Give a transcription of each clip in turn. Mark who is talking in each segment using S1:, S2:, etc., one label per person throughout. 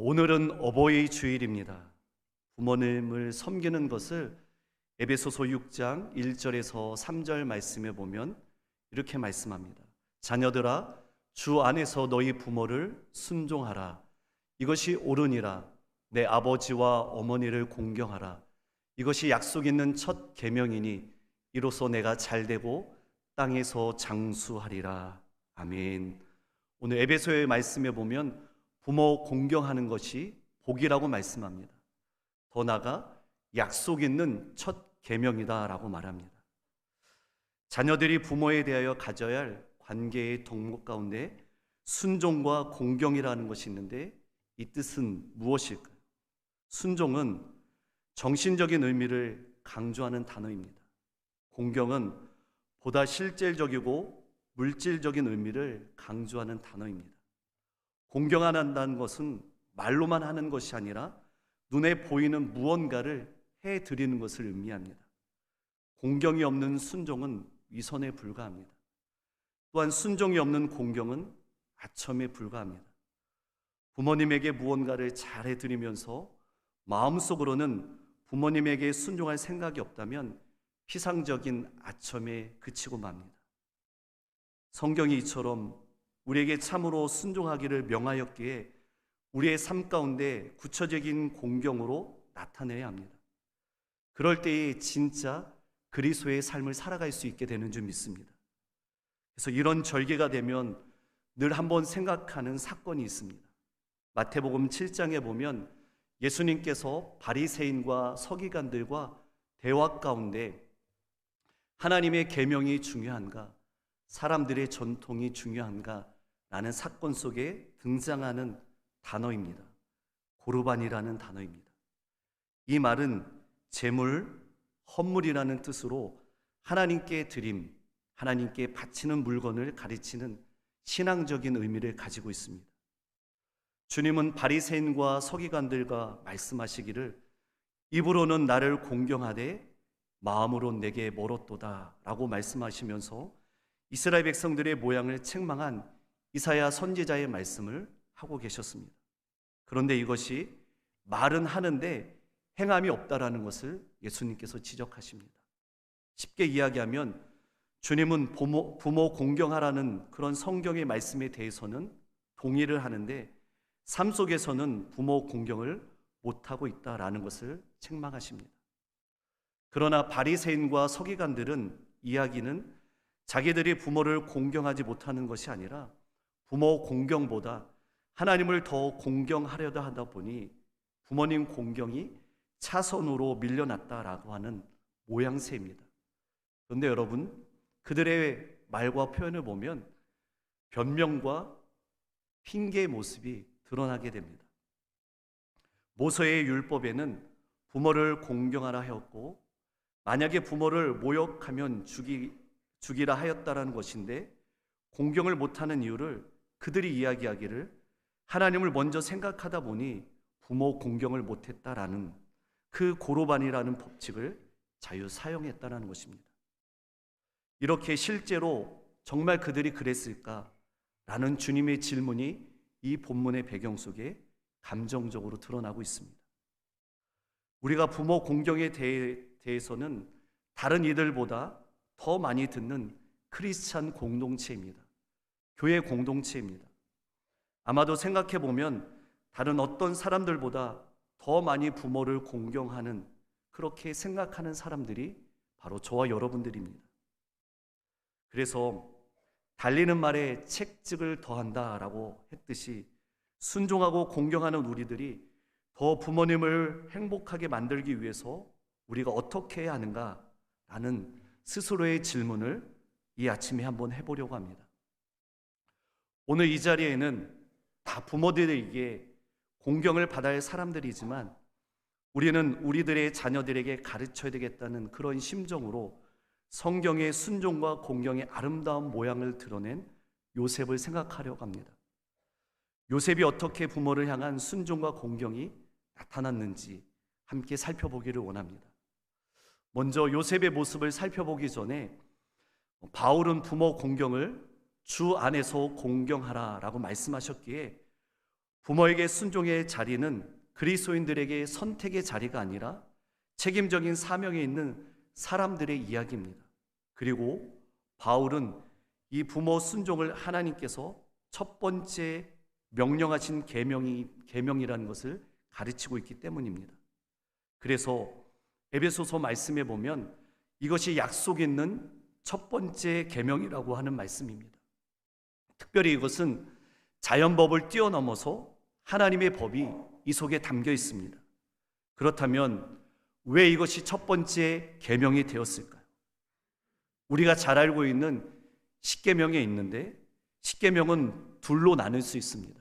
S1: 오늘은 어버이 주일입니다. 부모님을 섬기는 것을 에베소서 6장 1절에서 3절 말씀에 보면 이렇게 말씀합니다. 자녀들아 주 안에서 너희 부모를 순종하라. 이것이 옳으니라. 내 아버지와 어머니를 공경하라. 이것이 약속 있는 첫 계명이니 이로써 내가 잘되고 땅에서 장수하리라. 아멘. 오늘 에베소의 말씀에 보면 부모 공경하는 것이 복이라고 말씀합니다. 더 나아가 약속 있는 첫 계명이다라고 말합니다. 자녀들이 부모에 대하여 가져야 할 관계의 덕목 가운데 순종과 공경이라는 것이 있는데 이 뜻은 무엇일까요? 순종은 정신적인 의미를 강조하는 단어입니다. 공경은 보다 실질적이고 물질적인 의미를 강조하는 단어입니다. 공경한다는 것은 말로만 하는 것이 아니라 눈에 보이는 무언가를 해 드리는 것을 의미합니다. 공경이 없는 순종은 위선에 불과합니다. 또한 순종이 없는 공경은 아첨에 불과합니다. 부모님에게 무언가를 잘해 드리면서 마음속으로는 부모님에게 순종할 생각이 없다면 피상적인 아첨에 그치고 맙니다. 성경이 이처럼 우리에게 참으로 순종하기를 명하였기에 우리의 삶 가운데 구체적인 공경으로 나타내야 합니다. 그럴 때에 진짜 그리스도의 삶을 살아갈 수 있게 되는 줄 믿습니다. 그래서 이런 절개가 되면 늘 한번 생각하는 사건이 있습니다. 마태복음 7장에 보면 예수님께서 바리새인과 서기관들과 대화 가운데 하나님의 계명이 중요한가, 사람들의 전통이 중요한가 라는 사건 속에 등장하는 단어입니다. 고르반이라는 단어입니다. 이 말은 재물, 헌물이라는 뜻으로 하나님께 드림, 하나님께 바치는 물건을 가리치는 신앙적인 의미를 가지고 있습니다. 주님은 바리새인과 서기관들과 말씀하시기를 입으로는 나를 공경하되 마음으로 내게 멀었도다라고 말씀하시면서 이스라엘 백성들의 모양을 책망한 이사야 선지자의 말씀을 하고 계셨습니다. 그런데 이것이 말은 하는데 행함이 없다라는 것을 예수님께서 지적하십니다. 쉽게 이야기하면 주님은 부모, 부모 공경하라는 그런 성경의 말씀에 대해서는 동의를 하는데 삶 속에서는 부모 공경을 못하고 있다라는 것을 책망하십니다. 그러나 바리새인과 서기관들은 이야기는 자기들이 부모를 공경하지 못하는 것이 아니라 부모 공경보다 하나님을 더 공경하려다 하다 보니 부모님 공경이 차선으로 밀려났다라고 하는 모양새입니다. 그런데 여러분, 그들의 말과 표현을 보면 변명과 핑계의 모습이 드러나게 됩니다. 모세의 율법에는 부모를 공경하라 하였고, 만약에 부모를 모욕하면 죽이, 죽이라 하였다라는 것인데, 공경을 못하는 이유를 그들이 이야기하기를 하나님을 먼저 생각하다 보니 부모 공경을 못했다라는 그 고로반이라는 법칙을 자유 사용했다는 것입니다. 이렇게 실제로 정말 그들이 그랬을까? 라는 주님의 질문이 이 본문의 배경 속에 감정적으로 드러나고 있습니다. 우리가 부모 공경에 대해서는 다른 이들보다 더 많이 듣는 크리스찬 공동체입니다. 교회 공동체입니다. 아마도 생각해 보면 다른 어떤 사람들보다 더 많이 부모를 공경하는 그렇게 생각하는 사람들이 바로 저와 여러분들입니다. 그래서 달리는 말에 책찍을 더한다라고 했듯이 순종하고 공경하는 우리들이 더 부모님을 행복하게 만들기 위해서 우리가 어떻게 해야 하는가라는 스스로의 질문을 이 아침에 한번 해보려고 합니다. 오늘 이 자리에는 다 부모들에게 공경을 받아야 할 사람들이지만 우리는 우리들의 자녀들에게 가르쳐야 되겠다는 그런 심정으로 성경의 순종과 공경의 아름다운 모양을 드러낸 요셉을 생각하려고 합니다. 요셉이 어떻게 부모를 향한 순종과 공경이 나타났는지 함께 살펴보기를 원합니다. 먼저 요셉의 모습을 살펴보기 전에 바울은 부모 공경을 주 안에서 공경하라 라고 말씀하셨기에 부모에게 순종의 자리는 그리스도인들에게 선택의 자리가 아니라 책임적인 사명에 있는 사람들의 이야기입니다. 그리고 바울은 이 부모 순종을 하나님께서 첫 번째 명령하신 계명이 계명이라는 것을 가르치고 있기 때문입니다. 그래서 에베소서 말씀에 보면 이것이 약속 있는 첫 번째 계명이라고 하는 말씀입니다. 특별히 이것은 자연법을 뛰어넘어서 하나님의 법이 이 속에 담겨 있습니다. 그렇다면 왜 이것이 첫 번째 계명이 되었을까요? 우리가 잘 알고 있는 십계명에 있는데 십계명은 둘로 나눌 수 있습니다.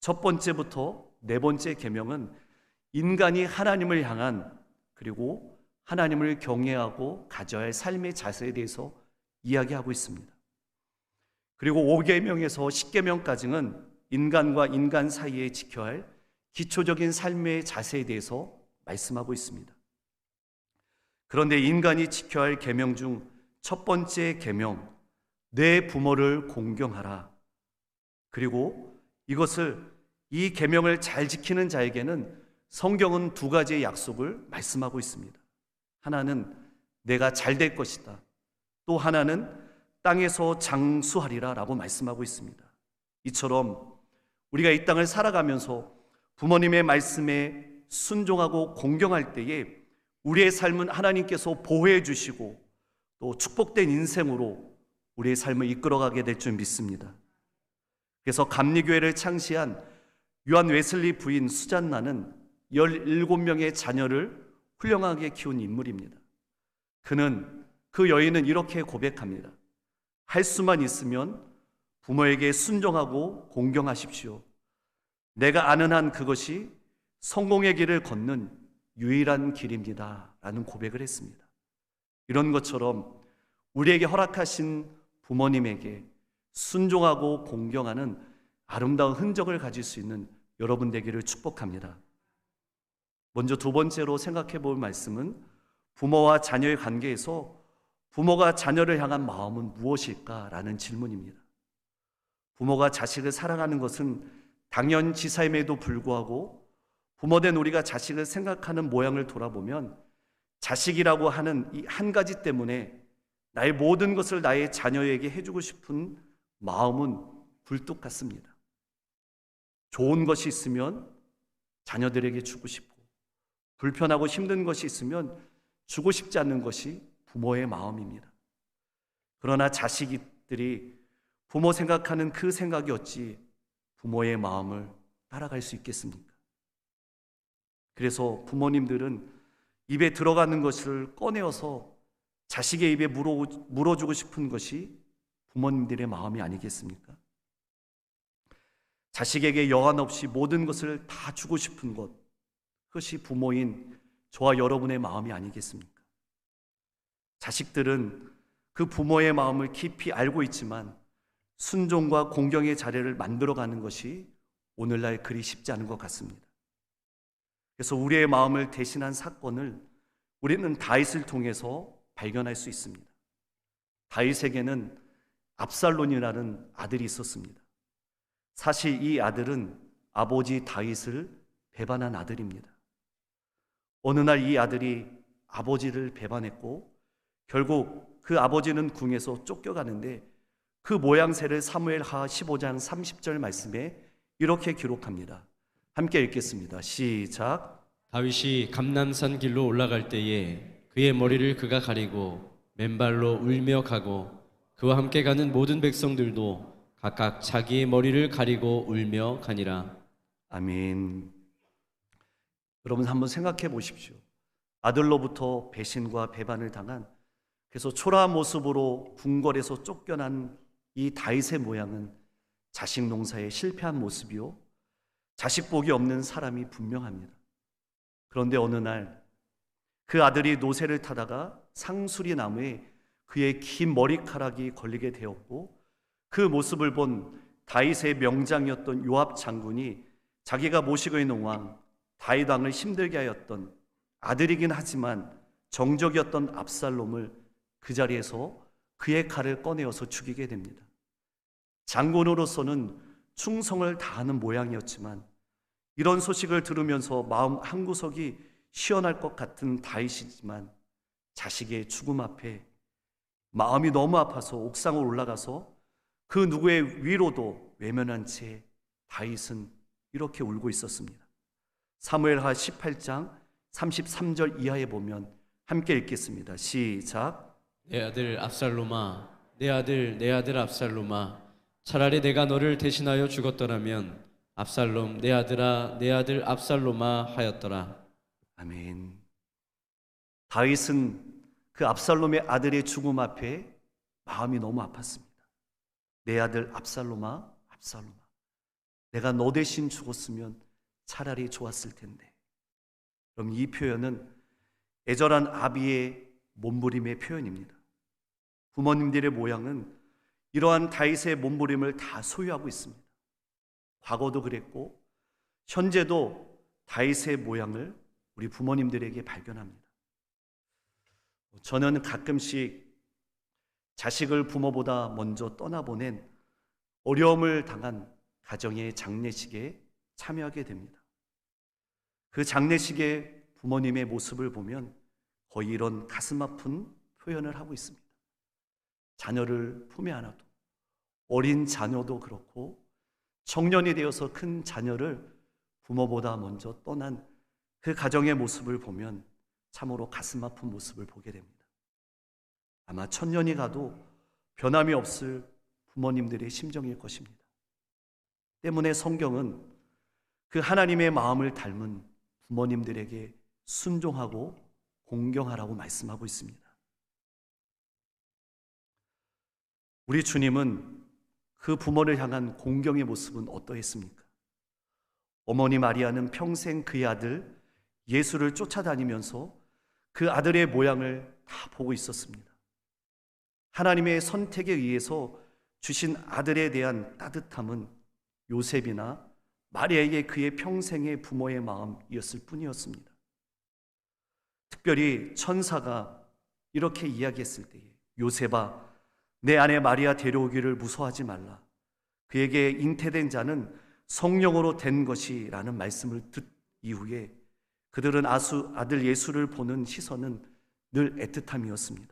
S1: 첫 번째부터 네 번째 계명은 인간이 하나님을 향한 그리고 하나님을 경외하고 가져야 할 삶의 자세에 대해서 이야기하고 있습니다. 그리고 5계명에서 10계명까지는 인간과 인간 사이에 지켜야 할 기초적인 삶의 자세에 대해서 말씀하고 있습니다. 그런데 인간이 지켜야 할 계명 중 첫 번째 계명, 내 부모를 공경하라. 그리고 이것을 이 계명을 잘 지키는 자에게는 성경은 두 가지의 약속을 말씀하고 있습니다. 하나는 내가 잘 될 것이다. 또 하나는 땅에서 장수하리라 라고 말씀하고 있습니다. 이처럼 우리가 이 땅을 살아가면서 부모님의 말씀에 순종하고 공경할 때에 우리의 삶은 하나님께서 보호해 주시고 또 축복된 인생으로 우리의 삶을 이끌어가게 될 줄 믿습니다. 그래서 감리교회를 창시한 요한 웨슬리 부인 수잔나는 17명의 자녀를 훌륭하게 키운 인물입니다. 그는 그 여인은 이렇게 고백합니다. 할 수만 있으면 부모에게 순종하고 공경하십시오. 내가 아는 한 그것이 성공의 길을 걷는 유일한 길입니다. 라는 고백을 했습니다. 이런 것처럼 우리에게 허락하신 부모님에게 순종하고 공경하는 아름다운 흔적을 가질 수 있는 여러분 되기를 축복합니다. 먼저 두 번째로 생각해 볼 말씀은 부모와 자녀의 관계에서 부모가 자녀를 향한 마음은 무엇일까라는 질문입니다. 부모가 자식을 사랑하는 것은 당연지사임에도 불구하고 부모된 우리가 자식을 생각하는 모양을 돌아보면 자식이라고 하는 이 한 가지 때문에 나의 모든 것을 나의 자녀에게 해주고 싶은 마음은 굴뚝 같습니다. 좋은 것이 있으면 자녀들에게 주고 싶고, 불편하고 힘든 것이 있으면 주고 싶지 않는 것이 부모의 마음입니다. 그러나 자식들이 부모 생각하는 그 생각이 어찌 부모의 마음을 따라갈 수 있겠습니까? 그래서 부모님들은 입에 들어가는 것을 꺼내어서 자식의 입에 물어, 물어주고 싶은 것이 부모님들의 마음이 아니겠습니까? 자식에게 여한 없이 모든 것을 다 주고 싶은 것, 그것이 부모인 저와 여러분의 마음이 아니겠습니까? 자식들은 그 부모의 마음을 깊이 알고 있지만 순종과 공경의 자리를 만들어가는 것이 오늘날 그리 쉽지 않은 것 같습니다. 그래서 우리의 마음을 대신한 사건을 우리는 다윗을 통해서 발견할 수 있습니다. 다윗에게는 압살론이라는 아들이 있었습니다. 사실 이 아들은 아버지 다윗을 배반한 아들입니다. 어느 날 이 아들이 아버지를 배반했고 결국 그 아버지는 궁에서 쫓겨가는데 그 모양새를 사무엘 하 15장 30절 말씀에 이렇게 기록합니다. 함께 읽겠습니다. 시작.
S2: 다윗이 감남산 길로 올라갈 때에 그의 머리를 그가 가리고 맨발로 울며 가고 그와 함께 가는 모든 백성들도 각각 자기의 머리를 가리고 울며 가니라.
S1: 아멘. 여러분 한번 생각해 보십시오. 아들로부터 배신과 배반을 당한 그래서 초라한 모습으로 궁궐에서 쫓겨난 이 다윗의 모양은 자식 농사에 실패한 모습이요. 자식 복이 없는 사람이 분명합니다. 그런데 어느 날 그 아들이 노새를 타다가 상수리 나무에 그의 긴 머리카락이 걸리게 되었고 그 모습을 본 다윗의 명장이었던 요압 장군이 자기가 모시고 있는 왕 다윗 왕을 힘들게 하였던 아들이긴 하지만 정적이었던 압살롬을 그 자리에서 그의 칼을 꺼내어서 죽이게 됩니다. 장군으로서는 충성을 다하는 모양이었지만 이런 소식을 들으면서 마음 한구석이 시원할 것 같은 다윗이지만 자식의 죽음 앞에 마음이 너무 아파서 옥상을 올라가서 그 누구의 위로도 외면한 채 다윗은 이렇게 울고 있었습니다. 사무엘하 18장 33절 이하에 보면 함께 읽겠습니다. 시작.
S2: 내 아들 압살롬아, 내 아들, 내 아들 압살롬아, 차라리 내가 너를 대신하여 죽었더라면 압살롬, 내 아들아, 내 아들 압살롬아 하였더라.
S1: 아멘. 다윗은 그 압살롬의 아들의 죽음 앞에 마음이 너무 아팠습니다. 내 아들 압살롬아, 압살롬아. 내가 너 대신 죽었으면 차라리 좋았을 텐데. 그럼 이 표현은 애절한 아비의 몸부림의 표현입니다. 부모님들의 모양은 이러한 다윗의 몸부림을 다 소유하고 있습니다. 과거도 그랬고 현재도 다윗의 모양을 우리 부모님들에게 발견합니다. 저는 가끔씩 자식을 부모보다 먼저 떠나보낸 어려움을 당한 가정의 장례식에 참여하게 됩니다. 그 장례식의 부모님의 모습을 보면 거의 이런 가슴 아픈 표현을 하고 있습니다. 자녀를 품에 안아도 어린 자녀도 그렇고 청년이 되어서 큰 자녀를 부모보다 먼저 떠난 그 가정의 모습을 보면 참으로 가슴 아픈 모습을 보게 됩니다. 아마 천년이 가도 변함이 없을 부모님들의 심정일 것입니다. 때문에 성경은 그 하나님의 마음을 닮은 부모님들에게 순종하고 공경하라고 말씀하고 있습니다. 우리 주님은 그 부모를 향한 공경의 모습은 어떠했습니까? 어머니 마리아는 평생 그의 아들 예수를 쫓아다니면서 그 아들의 모양을 다 보고 있었습니다. 하나님의 선택에 의해서 주신 아들에 대한 따뜻함은 요셉이나 마리아에게 그의 평생의 부모의 마음이었을 뿐이었습니다. 특별히 천사가 이렇게 이야기했을 때에 요셉아 내 아내 마리아 데려오기를 무서워하지 말라. 그에게 잉태된 자는 성령으로 된 것이라는 말씀을 듣 이후에 그들은 아수 아들 예수를 보는 시선은 늘 애틋함이었습니다.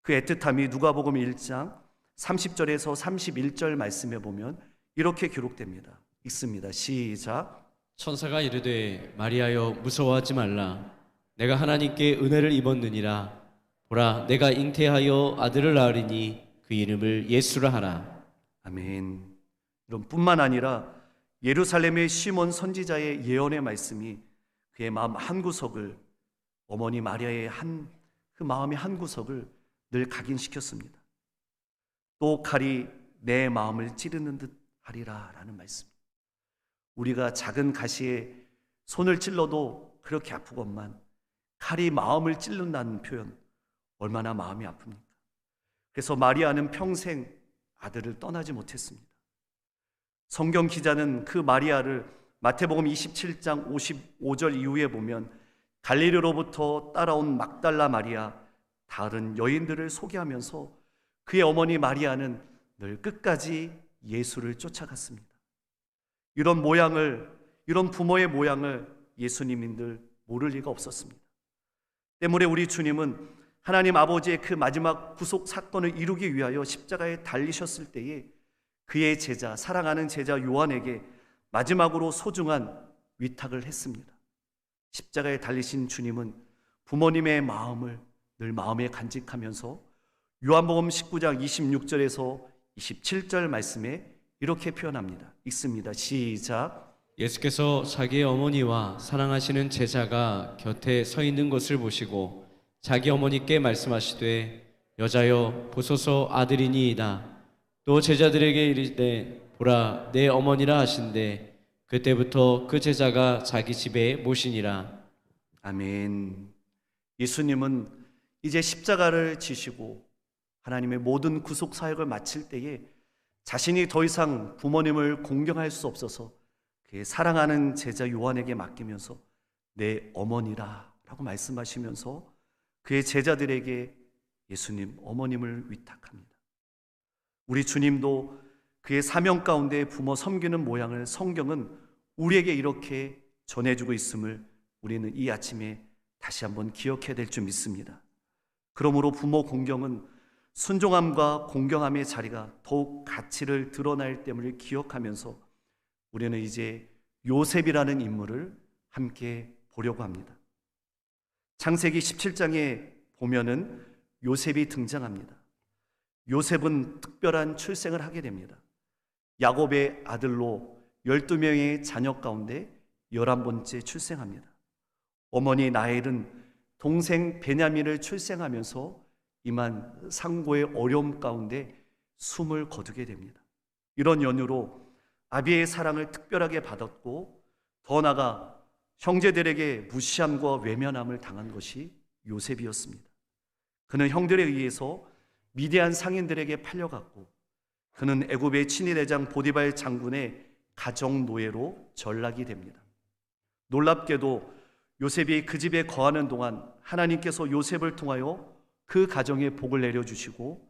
S1: 그 애틋함이 누가복음 1장 30절에서 31절 말씀에 보면 이렇게 기록됩니다. 읽습니다. 시작.
S2: 천사가 이르되 마리아여 무서워하지 말라. 내가 하나님께 은혜를 입었느니라. 보라, 내가 잉태하여 아들을 낳으리니 그 이름을 예수라 하라.
S1: 아멘. 이런 뿐만 아니라 예루살렘의 시몬 선지자의 예언의 말씀이 그의 마음 한 구석을 어머니 마리아의 한 그 마음의 한 구석을 늘 각인시켰습니다. 또 칼이 내 마음을 찌르는 듯 하리라라는 말씀. 우리가 작은 가시에 손을 찔러도 그렇게 아프건만 칼이 마음을 찔른다는 표현 얼마나 마음이 아픕니까? 그래서 마리아는 평생 아들을 떠나지 못했습니다. 성경 기자는 그 마리아를 마태복음 27장 55절 이후에 보면 갈릴리로부터 따라온 막달라 마리아 다른 여인들을 소개하면서 그의 어머니 마리아는 늘 끝까지 예수를 쫓아갔습니다. 이런 모양을 이런 부모의 모양을 예수님인들 모를 리가 없었습니다. 때문에 우리 주님은 하나님 아버지의 그 마지막 구속 사건을 이루기 위하여 십자가에 달리셨을 때에 그의 제자 사랑하는 제자 요한에게 마지막으로 소중한 위탁을 했습니다. 십자가에 달리신 주님은 부모님의 마음을 늘 마음에 간직하면서 요한복음 19장 26절에서 27절 말씀에 이렇게 표현합니다. 읽습니다. 시작.
S2: 예수께서 자기의 어머니와 사랑하시는 제자가 곁에 서 있는 것을 보시고 자기 어머니께 말씀하시되 여자여 보소서 아들이니이다. 또 제자들에게 이르되 보라 내 어머니라 하신대 그때부터 그 제자가 자기 집에 모시니라.
S1: 아멘. 예수님은 이제 십자가를 지시고 하나님의 모든 구속 사역을 마칠 때에 자신이 더 이상 부모님을 공경할 수 없어서 그의 사랑하는 제자 요한에게 맡기면서 내 어머니라라고 말씀하시면서 그의 제자들에게 예수님 어머님을 위탁합니다. 우리 주님도 그의 사명 가운데 부모 섬기는 모양을 성경은 우리에게 이렇게 전해주고 있음을 우리는 이 아침에 다시 한번 기억해야 될 줄 믿습니다. 그러므로 부모 공경은 순종함과 공경함의 자리가 더욱 가치를 드러날 때문을 기억하면서 우리는 이제 요셉이라는 인물을 함께 보려고 합니다. 창세기 17장에 보면은 요셉이 등장합니다. 요셉은 특별한 출생을 하게 됩니다. 야곱의 아들로 12명의 자녀 가운데 11번째 출생합니다. 어머니 나엘은 동생 베냐민을 출생하면서 이만 상고의 어려움 가운데 숨을 거두게 됩니다. 이런 연유로 아비의 사랑을 특별하게 받았고 더 나아가 형제들에게 무시함과 외면함을 당한 것이 요셉이었습니다. 그는 형들에 의해서 미대한 상인들에게 팔려갔고 그는 애굽의 친위대장 보디발 장군의 가정 노예로 전락이 됩니다. 놀랍게도 요셉이 그 집에 거하는 동안 하나님께서 요셉을 통하여 그 가정에 복을 내려 주시고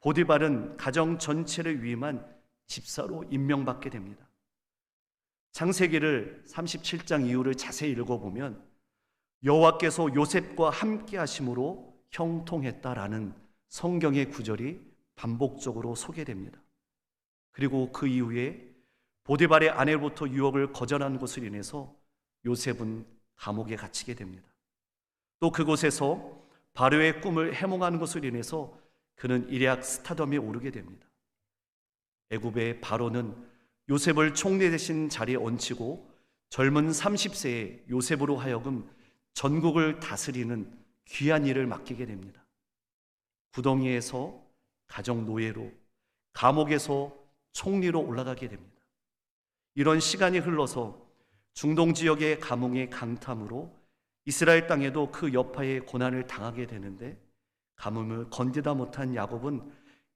S1: 보디발은 가정 전체를 위임한 집사로 임명받게 됩니다. 창세기를 37장 이후를 자세히 읽어보면 여호와께서 요셉과 함께 하심으로 형통했다라는 성경의 구절이 반복적으로 소개됩니다. 그리고 그 이후에 보디발의 아내로부터 유혹을 거절한 것을 인해서 요셉은 감옥에 갇히게 됩니다. 또 그곳에서 바로의 꿈을 해몽하는 것을 인해서 그는 일약 스타덤에 오르게 됩니다. 애굽의 바로는 요셉을 총리 대신 자리에 얹히고 젊은 30세의 요셉으로 하여금 전국을 다스리는 귀한 일을 맡기게 됩니다. 구덩이에서 가정 노예로 감옥에서 총리로 올라가게 됩니다. 이런 시간이 흘러서 중동 지역의 감흥의 강탐으로 이스라엘 땅에도 그 여파의 고난을 당하게 되는데 가뭄을 건디다 못한 야곱은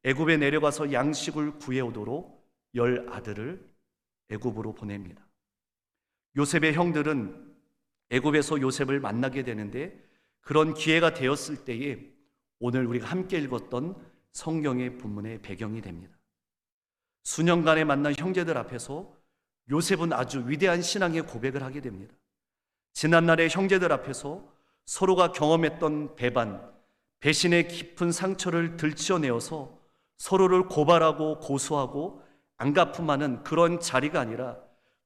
S1: 애굽에 내려가서 양식을 구해오도록 열 아들을 애굽으로 보냅니다. 요셉의 형들은 애굽에서 요셉을 만나게 되는데 그런 기회가 되었을 때에 오늘 우리가 함께 읽었던 성경의 본문의 배경이 됩니다. 수년간에 만난 형제들 앞에서 요셉은 아주 위대한 신앙의 고백을 하게 됩니다. 지난날의 형제들 앞에서 서로가 경험했던 배반, 배신의 깊은 상처를 들치어내어서 서로를 고발하고 고소하고 안가품하는 그런 자리가 아니라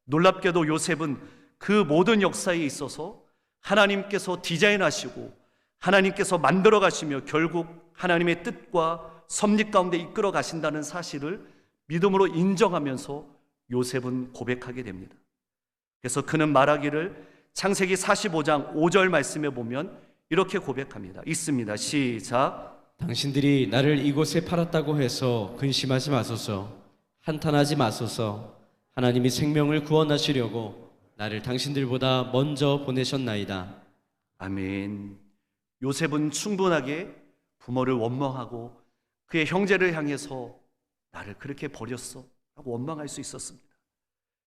S1: 놀랍게도 요셉은 그 모든 역사에 있어서 하나님께서 디자인하시고 하나님께서 만들어 가시며 결국 하나님의 뜻과 섭리 가운데 이끌어 가신다는 사실을 믿음으로 인정하면서 요셉은 고백하게 됩니다. 그래서 그는 말하기를 창세기 45장 5절 말씀에 보면 이렇게 고백합니다. 있습니다. 시작.
S2: 당신들이 나를 이곳에 팔았다고 해서 근심하지 마소서 한탄하지 마소서 하나님이 생명을 구원하시려고 나를 당신들보다 먼저 보내셨나이다
S1: 아멘. 요셉은 충분하게 부모를 원망하고 그의 형제를 향해서 나를 그렇게 버렸어 하고 원망할 수 있었습니다.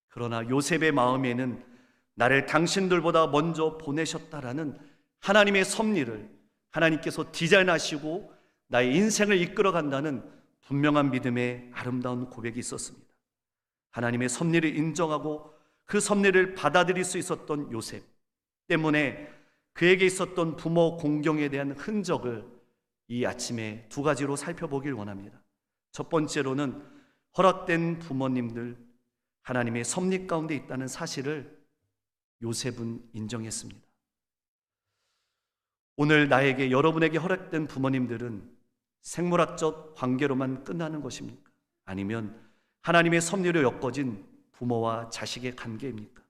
S1: 그러나 요셉의 마음에는 나를 당신들보다 먼저 보내셨다라는 하나님의 섭리를 하나님께서 디자인하시고 나의 인생을 이끌어 간다는 분명한 믿음의 아름다운 고백이 있었습니다. 하나님의 섭리를 인정하고 그 섭리를 받아들일 수 있었던 요셉 때문에 그에게 있었던 부모 공경에 대한 흔적을 이 아침에 두 가지로 살펴보길 원합니다. 첫 번째로는 허락된 부모님들 하나님의 섭리 가운데 있다는 사실을 요셉은 인정했습니다. 오늘 나에게 여러분에게 허락된 부모님들은 생물학적 관계로만 끝나는 것입니까? 아니면 하나님의 섭리로 엮어진 부모와 자식의 관계입니까?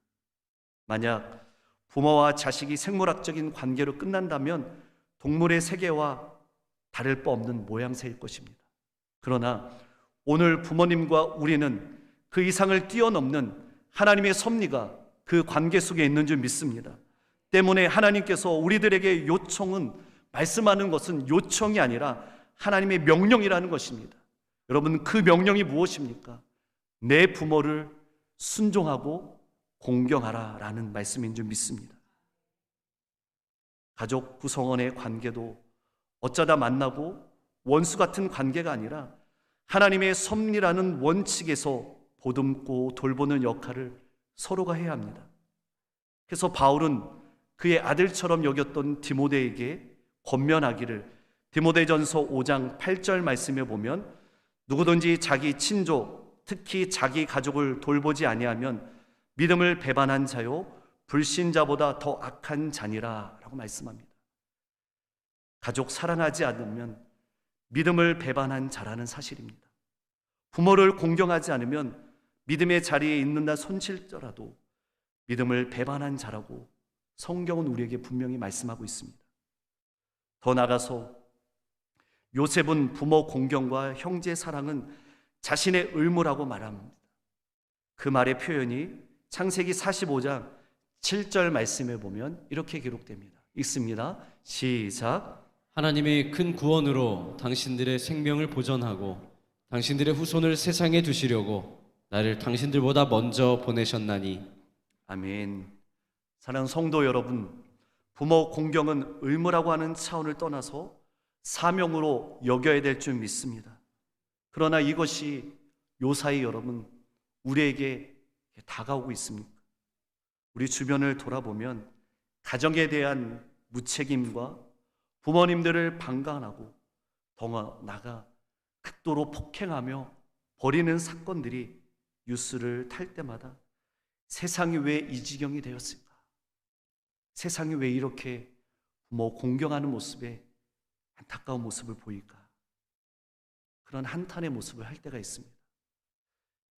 S1: 만약 부모와 자식이 생물학적인 관계로 끝난다면 동물의 세계와 다를 바 없는 모양새일 것입니다. 그러나 오늘 부모님과 우리는 그 이상을 뛰어넘는 하나님의 섭리가 그 관계 속에 있는 줄 믿습니다. 때문에 하나님께서 우리들에게 요청은 말씀하는 것은 요청이 아니라 하나님의 명령이라는 것입니다. 여러분 그 명령이 무엇입니까? 내 부모를 순종하고 공경하라 라는 말씀인 줄 믿습니다. 가족 구성원의 관계도 어쩌다 만나고 원수 같은 관계가 아니라 하나님의 섭리라는 원칙에서 보듬고 돌보는 역할을 서로가 해야 합니다. 그래서 바울은 그의 아들처럼 여겼던 디모데에게 권면하기를 디모데전서 5장 8절 말씀에 보면 누구든지 자기 친족 특히 자기 가족을 돌보지 아니하면 믿음을 배반한 자요 불신자보다 더 악한 자니라라고 말씀합니다. 가족 사랑하지 않으면 믿음을 배반한 자라는 사실입니다. 부모를 공경하지 않으면 믿음의 자리에 있는다 손실더라도 믿음을 배반한 자라고 성경은 우리에게 분명히 말씀하고 있습니다. 더 나가서 요셉은 부모 공경과 형제 사랑은 자신의 의무라고 말합니다. 그 말의 표현이 창세기 45장 7절 말씀에 보면 이렇게 기록됩니다. 읽습니다. 시작.
S2: 하나님의 큰 구원으로 당신들의 생명을 보전하고 당신들의 후손을 세상에 두시려고 나를 당신들보다 먼저 보내셨나니
S1: 아멘. 사랑하는 성도 여러분, 부모 공경은 의무라고 하는 차원을 떠나서 사명으로 여겨야 될 줄 믿습니다. 그러나 이것이 요사이 여러분, 우리에게 다가오고 있습니까? 우리 주변을 돌아보면 가정에 대한 무책임과 부모님들을 방관하고 더 나가 극도로 폭행하며 버리는 사건들이 뉴스를 탈 때마다 세상이 왜 이 지경이 되었을까? 세상이 왜 이렇게 부모 공경하는 모습에 안타까운 모습을 보일까? 그런 한탄의 모습을 할 때가 있습니다.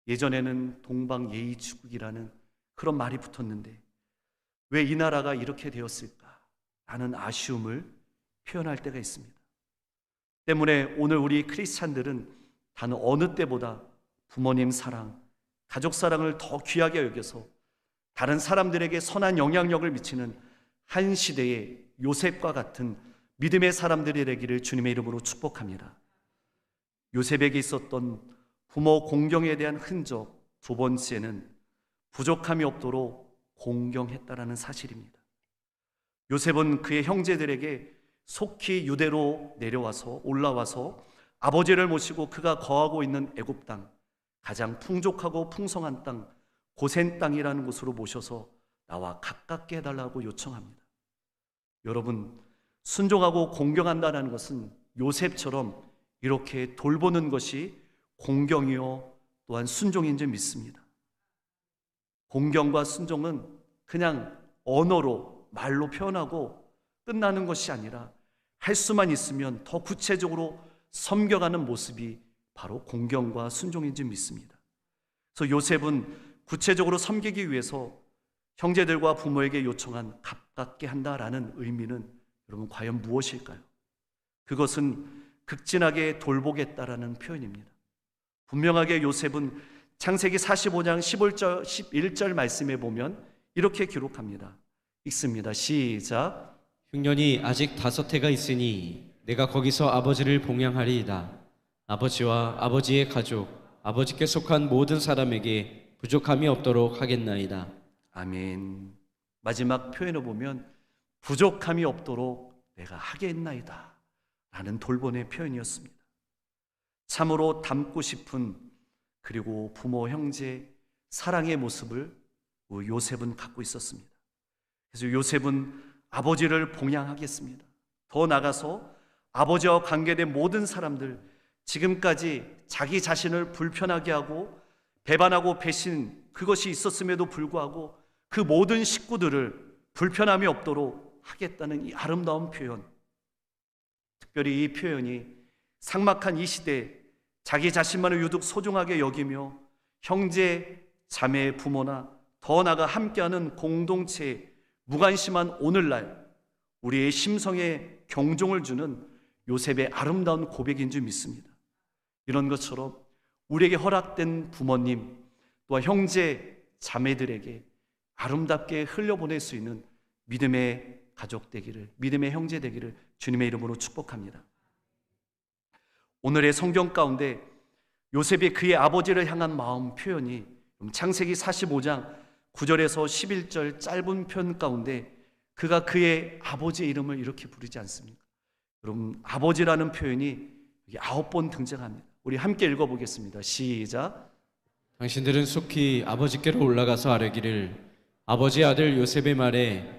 S1: 예전에는 동방 예의주국이라는 그런 말이 붙었는데 왜 이 나라가 이렇게 되었을까? 라는 아쉬움을 표현할 때가 있습니다. 때문에 오늘 우리 크리스찬들은 단 어느 때보다 부모님 사랑, 가족 사랑을 더 귀하게 여겨서 다른 사람들에게 선한 영향력을 미치는 한 시대의 요셉과 같은 믿음의 사람들이 되기를 주님의 이름으로 축복합니다. 요셉에게 있었던 부모 공경에 대한 흔적 두 번째는 부족함이 없도록 공경했다라는 사실입니다. 요셉은 그의 형제들에게 속히 유대로 내려와서 올라와서 아버지를 모시고 그가 거하고 있는 애굽 땅 가장 풍족하고 풍성한 땅 고센 땅이라는 곳으로 모셔서 나와 가깝게 해달라고 요청합니다. 여러분 순종하고 공경한다는 것은 요셉처럼 이렇게 돌보는 것이 공경이요 또한 순종인 줄 믿습니다. 공경과 순종은 그냥 언어로 말로 표현하고 끝나는 것이 아니라 할 수만 있으면 더 구체적으로 섬겨가는 모습이 바로 공경과 순종인 줄 믿습니다. 그래서 요셉은 구체적으로 섬기기 위해서 형제들과 부모에게 요청한 가깝게 한다라는 의미는 여러분 과연 무엇일까요? 그것은 극진하게 돌보겠다라는 표현입니다. 분명하게 요셉은 창세기 45장 15절 11절 말씀에 보면 이렇게 기록합니다. 읽습니다. 시작.
S2: 흉년이 아직 다섯 해가 있으니 내가 거기서 아버지를 봉양하리이다. 아버지와 아버지의 가족, 아버지께 속한 모든 사람에게 부족함이 없도록 하겠나이다.
S1: 아멘. 마지막 표현을 보면 부족함이 없도록 내가 하겠나이다. 라는 돌본의 표현이었습니다. 참으로 닮고 싶은 그리고 부모, 형제, 사랑의 모습을 요셉은 갖고 있었습니다. 그래서 요셉은 아버지를 봉양하겠습니다. 더 나가서 아버지와 관계된 모든 사람들, 지금까지 자기 자신을 불편하게 하고 배반하고 배신 그것이 있었음에도 불구하고 그 모든 식구들을 불편함이 없도록 하겠다는 이 아름다운 표현. 특별히 이 표현이 상막한 이 시대에 자기 자신만을 유독 소중하게 여기며 형제, 자매, 부모나 더 나아가 함께하는 공동체에 무관심한 오늘날 우리의 심성에 경종을 주는 요셉의 아름다운 고백인 줄 믿습니다. 이런 것처럼 우리에게 허락된 부모님 또한 형제, 자매들에게 아름답게 흘려보낼 수 있는 믿음의 가족 되기를, 믿음의 형제 되기를 주님의 이름으로 축복합니다. 오늘의 성경 가운데 요셉이 그의 아버지를 향한 마음 표현이 창세기 45장 9절에서 11절 짧은 편 가운데 그가 그의 아버지의 이름을 이렇게 부르지 않습니까? 여러분, 아버지라는 표현이 아홉 번 등장합니다. 우리 함께 읽어보겠습니다. 시작.
S2: 당신들은 속히 아버지께로 올라가서 아뢰기를 아버지 아들 요셉의 말에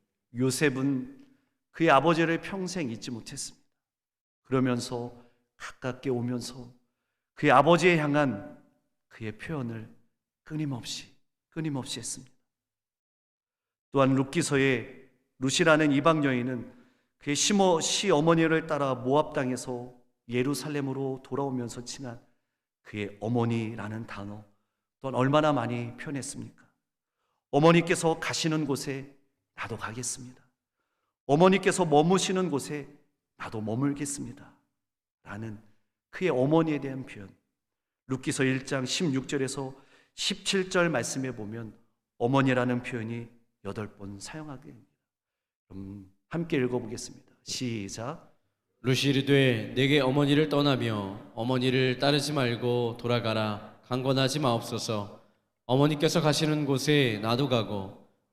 S1: 요셉은 그의 아버지를 평생 잊지 못했습니다. 그러면서 가깝게 오면서 그의 아버지에 향한 그의 표현을 끊임없이 끊임없이 했습니다. 또한 룻기서의 룻이라는 이방 여인은 그의 시모 시 어머니를 따라 모압 땅에서 예루살렘으로 돌아오면서 친한 그의 어머니라는 단어 또한 얼마나 많이 표현했습니까? 어머니께서 가시는 곳에 나도 가겠습니다. 어머니께서 머무시는 곳에 나도 머물겠습니다. 라는 그의 어머니에 대한 표현. 룻기서 1장 16절에서 17절 말씀에 보면 어머니라는 표현이 8번 사용하게 됩니다. 그럼 함께 읽어보겠습니다. 시작.
S2: 루시 이르되 내게 어머니를 떠나며 어머니를 따르지 말고 돌아가라 강권하지 마옵소서. 어머니께서 가시는 곳에 나도 가고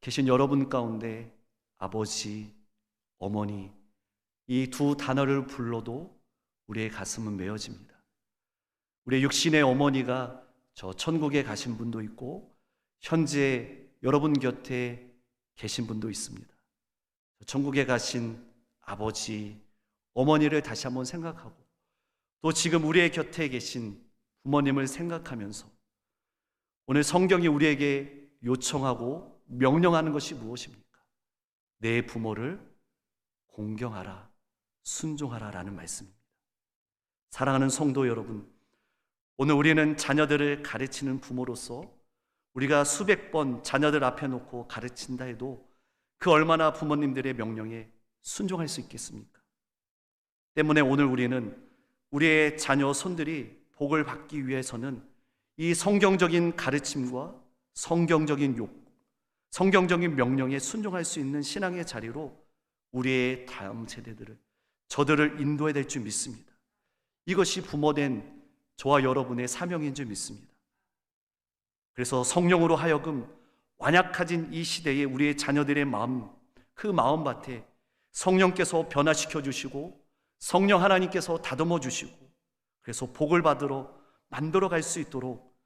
S1: 계신 여러분 가운데 아버지, 어머니, 이 두 단어를 불러도 우리의 가슴은 메어집니다. 우리의 육신의 어머니가 저 천국에 가신 분도 있고, 현재 여러분 곁에 계신 분도 있습니다. 천국에 가신 아버지, 어머니를 다시 한번 생각하고, 또 지금 우리의 곁에 계신 부모님을 생각하면서 오늘 성경이 우리에게 요청하고 명령하는 것이 무엇입니까? 내 부모를 공경하라, 순종하라 라는 말씀입니다. 사랑하는 성도 여러분, 오늘 우리는 자녀들을 가르치는 부모로서 우리가 수백 번 자녀들 앞에 놓고 가르친다 해도 그 얼마나 부모님들의 명령에 순종할 수 있겠습니까? 때문에 오늘 우리는 우리의 자녀 손들이 복을 받기 위해서는 이 성경적인 가르침과 성경적인 욕, 성경적인 명령에 순종할 수 있는 신앙의 자리로 우리의 다음 세대들을 저들을 인도해야 될 줄 믿습니다. 이것이 부모된 저와 여러분의 사명인 줄 믿습니다. 그래서 성령으로 하여금 완약해진 이 시대에 우리의 자녀들의 마음, 그 마음밭에 성령께서 변화시켜 주시고 성령 하나님께서 다듬어 주시고 그래서 복을 받으러 만들어 갈 수 있도록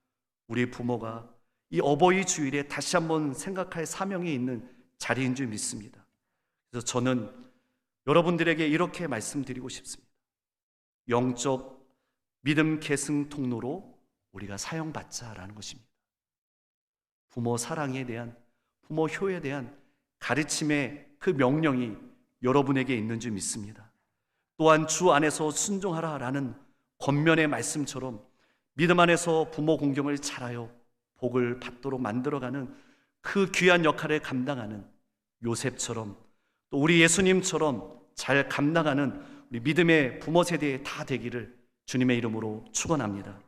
S1: 우리 부모가 이 어버이 주일에 다시 한번 생각할 사명이 있는 자리인 줄 믿습니다. 그래서 저는 여러분들에게 이렇게 말씀드리고 싶습니다. 영적 믿음 계승 통로로 우리가 사용받자라는 것입니다. 부모 사랑에 대한 부모 효에 대한 가르침의 그 명령이 여러분에게 있는 줄 믿습니다. 또한 주 안에서 순종하라라는 권면의 말씀처럼 믿음 안에서 부모 공경을 잘하여 복을 받도록 만들어가는 그 귀한 역할을 감당하는 요셉처럼 또 우리 예수님처럼 잘 감당하는 우리 믿음의 부모 세대에 다 되기를 주님의 이름으로 축원합니다.